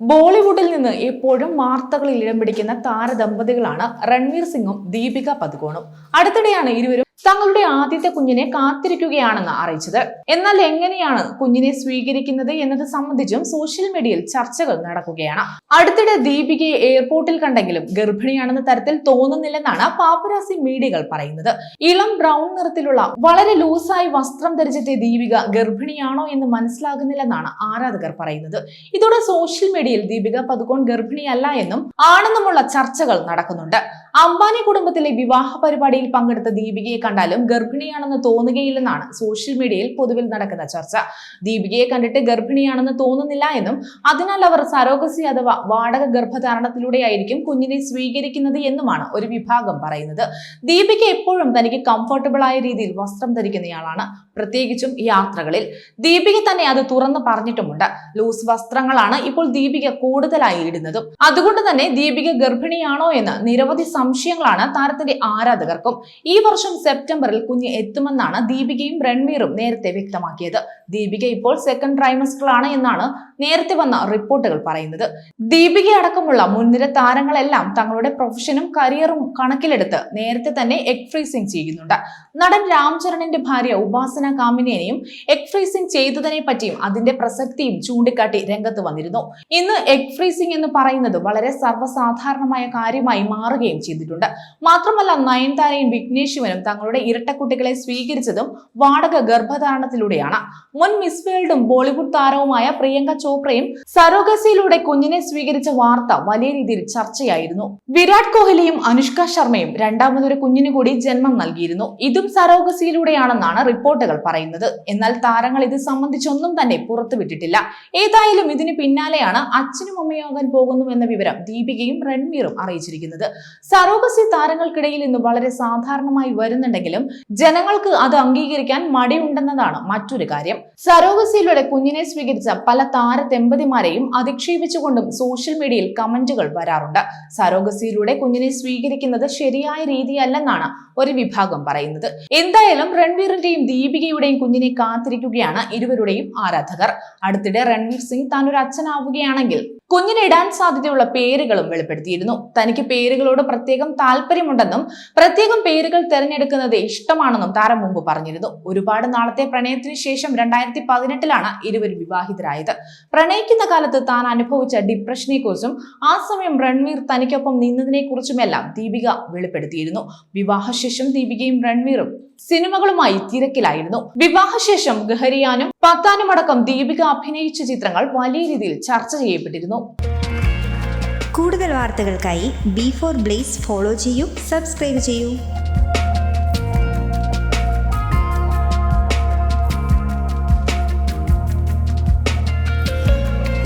ബോളിവുഡിൽ നിന്ന് എപ്പോഴും വാർത്തകളിൽ ഇടം പിടിക്കുന്ന താരദമ്പതികളാണ് രൺവീർ സിംഗും ദീപിക പദുകോണും. അടുത്തിടെയാണ് ഇരുവരും തങ്ങളുടെ ആദ്യത്തെ കുഞ്ഞിനെ കാത്തിരിക്കുകയാണെന്ന് അറിയിച്ചത്. എന്നാൽ എങ്ങനെയാണ് കുഞ്ഞിനെ സ്വീകരിക്കുന്നത് എന്നത് സംബന്ധിച്ചും സോഷ്യൽ മീഡിയയിൽ ചർച്ചകൾ നടക്കുകയാണ്. അടുത്തിടെ ദീപികയെ എയർപോർട്ടിൽ കണ്ടെങ്കിലും ഗർഭിണിയാണെന്ന തരത്തിൽ തോന്നുന്നില്ലെന്നാണ് പാപ്പരാസി മീഡിയകൾ പറയുന്നത്. ഇളം ബ്രൗൺ നിറത്തിലുള്ള വളരെ ലൂസായി വസ്ത്രം ധരിച്ചെത്തിയ ദീപിക ഗർഭിണിയാണോ എന്ന് മനസ്സിലാകുന്നില്ലെന്നാണ് ആരാധകർ പറയുന്നത്. ഇതോടെ സോഷ്യൽ മീഡിയയിൽ ദീപിക പതുക്കോൺ ഗർഭിണിയല്ല എന്നും ആണെന്നുമുള്ള ചർച്ചകൾ നടക്കുന്നുണ്ട്. അംബാനി കുടുംബത്തിലെ വിവാഹ പരിപാടിയിൽ പങ്കെടുത്ത ദീപികയെ കണ്ടാലും ഗർഭിണിയാണെന്ന് തോന്നുകയില്ലെന്നാണ് സോഷ്യൽ മീഡിയയിൽ പൊതുവിൽ നടക്കുന്ന ചർച്ച. ദീപികയെ കണ്ടിട്ട് ഗർഭിണിയാണെന്ന് തോന്നുന്നില്ല എന്നും അതിനാൽ അവർ സരോഗസി അഥവാ വാടക ഗർഭധാരണത്തിലൂടെയായിരിക്കും കുഞ്ഞിനെ സ്വീകരിക്കുന്നത് എന്നുമാണ് ഒരു വിഭാഗം പറയുന്നത്. ദീപിക എപ്പോഴും തനിക്ക് കംഫർട്ടബിൾ ആയ രീതിയിൽ വസ്ത്രം ധരിക്കുന്നയാളാണ്. പ്രത്യേകിച്ചും യാത്രകളിൽ. ദീപിക തന്നെ അത് തുറന്നു പറഞ്ഞിട്ടുമുണ്ട്. ലൂസ് വസ്ത്രങ്ങളാണ് ഇപ്പോൾ ദീപിക കൂടുതലായി ഇടുന്നതും. അതുകൊണ്ട് തന്നെ ദീപിക ഗർഭിണിയാണോ എന്ന് നിരവധി സംശയങ്ങളാണ് താരത്തിന്റെ ആരാധകർക്കും. ഈ വർഷം സെപ്റ്റംബറിൽ കുഞ്ഞ് എത്തുമെന്നാണ് ദീപികയും രൺവീറും നേരത്തെ വ്യക്തമാക്കിയത്. ദീപിക ഇപ്പോൾ സെക്കൻഡ് ട്രൈമസ്റ്ററിലാണ് എന്നാണ് നേരത്തെ വന്ന റിപ്പോർട്ടുകൾ പറയുന്നത്. ദീപിക അടക്കമുള്ള മുൻനിര താരങ്ങളെല്ലാം തങ്ങളുടെ പ്രൊഫഷനും കരിയറും കണക്കിലെടുത്ത് നേരത്തെ തന്നെ എഗ് ഫ്രീസിംഗ് ചെയ്യുന്നുണ്ട്. നടൻ രാംചരണിന്റെ ഭാര്യ ഉപാസന കാമിനേനെയും എഗ് ഫ്രീസിംഗ് ചെയ്തതിനെ പറ്റിയും അതിന്റെ പ്രസക്തിയും ചൂണ്ടിക്കാട്ടി രംഗത്ത് വന്നിരുന്നു. ഇന്ന് എഗ് ഫ്രീസിംഗ് എന്ന് പറയുന്നത് വളരെ സർവസാധാരണമായ കാര്യമായി മാറുകയും ചെയ്തിട്ടുണ്ട്. മാത്രമല്ല നയൻതാരയും വിഘ്നേശിവനും തങ്ങളുടെ ഇരട്ടക്കുട്ടികളെ സ്വീകരിച്ചതും വാടക ഗർഭധാരണത്തിലൂടെയാണ്. മുൻ മിസ് വേൾഡും ബോളിവുഡ് താരവുമായ പ്രിയങ്ക ചോപ്രയും സരോഗസിയിലൂടെ കുഞ്ഞിനെ സ്വീകരിച്ച വാർത്ത വലിയ രീതിയിൽ ചർച്ചയായിരുന്നു. വിരാട് കോഹ്ലിയും അനുഷ്ക ശർമ്മയും രണ്ടാമതൊരു കുഞ്ഞിനു കൂടി ജന്മം നൽകിയിരുന്നു. ഇതും സരോഗസിയിലൂടെയാണെന്നാണ് റിപ്പോർട്ടുകൾ പറയുന്നത്. എന്നാൽ താരങ്ങൾ ഇത് സംബന്ധിച്ചൊന്നും തന്നെ പുറത്തുവിട്ടിട്ടില്ല. ഏതായാലും ഇതിന് പിന്നാലെയാണ് അച്ഛനും അമ്മയാകാൻ പോകുന്നു എന്ന വിവരം ദീപികയും രൺവീറും അറിയിച്ചിരിക്കുന്നത്. സരോഗസി താരങ്ങൾക്കിടയിൽ ഇന്ന് വളരെ സാധാരണമായി വരുന്നുണ്ടെങ്കിലും ജനങ്ങൾക്ക് അത് അംഗീകരിക്കാൻ മടിയുണ്ടെന്നതാണ് മറ്റൊരു കാര്യം. സരോഗസിയിലൂടെ കുഞ്ഞിനെ സ്വീകരിച്ച പല താരദമ്പതിമാരെയും അധിക്ഷേപിച്ചുകൊണ്ടും സോഷ്യൽ മീഡിയയിൽ കമന്റുകൾ വരാറുണ്ട്. സരോഗസിയിലൂടെ കുഞ്ഞിനെ സ്വീകരിക്കുന്നത് ശരിയായ രീതിയല്ലെന്നാണ് ഒരു വിഭാഗം പറയുന്നത്. എന്തായാലും രൺവീറിന്റെയും ദീപികയുടെയും കുഞ്ഞിനെ കാത്തിരിക്കുകയാണ് ഇരുവരുടെയും ആരാധകർ. അടുത്തിടെ രൺവീർ സിംഗ് താൻ ഒരു അച്ഛനാവുകയാണെങ്കിൽ കുഞ്ഞിന് ഇടാൻ സാധ്യതയുള്ള പേരുകളും വെളിപ്പെടുത്തിയിരുന്നു. തനിക്ക് പേരുകളോട് പ്രത്യേകം താല്പര്യമുണ്ടെന്നും പ്രത്യേകം പേരുകൾ തിരഞ്ഞെടുക്കുന്നത് ഇഷ്ടമാണെന്നും താരം മുമ്പ് പറഞ്ഞിരുന്നു. ഒരുപാട് നാളത്തെ പ്രണയത്തിന് ശേഷം രണ്ടായിരത്തി പതിനെട്ടിലാണ് ഇരുവരും വിവാഹിതരായത്. പ്രണയിക്കുന്ന കാലത്ത് താൻ അനുഭവിച്ച ഡിപ്രഷനെ കുറിച്ചും ആ സമയം രൺവീർ തനിക്കൊപ്പം നിന്നതിനെ കുറിച്ചുമെല്ലാം ദീപിക വെളിപ്പെടുത്തിയിരുന്നു. വിവാഹശേഷം ദീപികയും രൺവീറും സിനിമകളുമായി തിരക്കിലായിരുന്നു. വിവാഹശേഷം ഗഹരിയാനും പത്താനും അടക്കം ദീപിക അഭിനയിച്ച ചിത്രങ്ങൾ വലിയ രീതിയിൽ ചർച്ച ചെയ്യപ്പെട്ടിരുന്നു. കൂടുതൽ വാർത്തകൾക്കായി ബി ഫോർ ബ്ലേസ് ഫോളോ ചെയ്യൂ സബ്സ്ക്രൈബ് ചെയ്യൂ.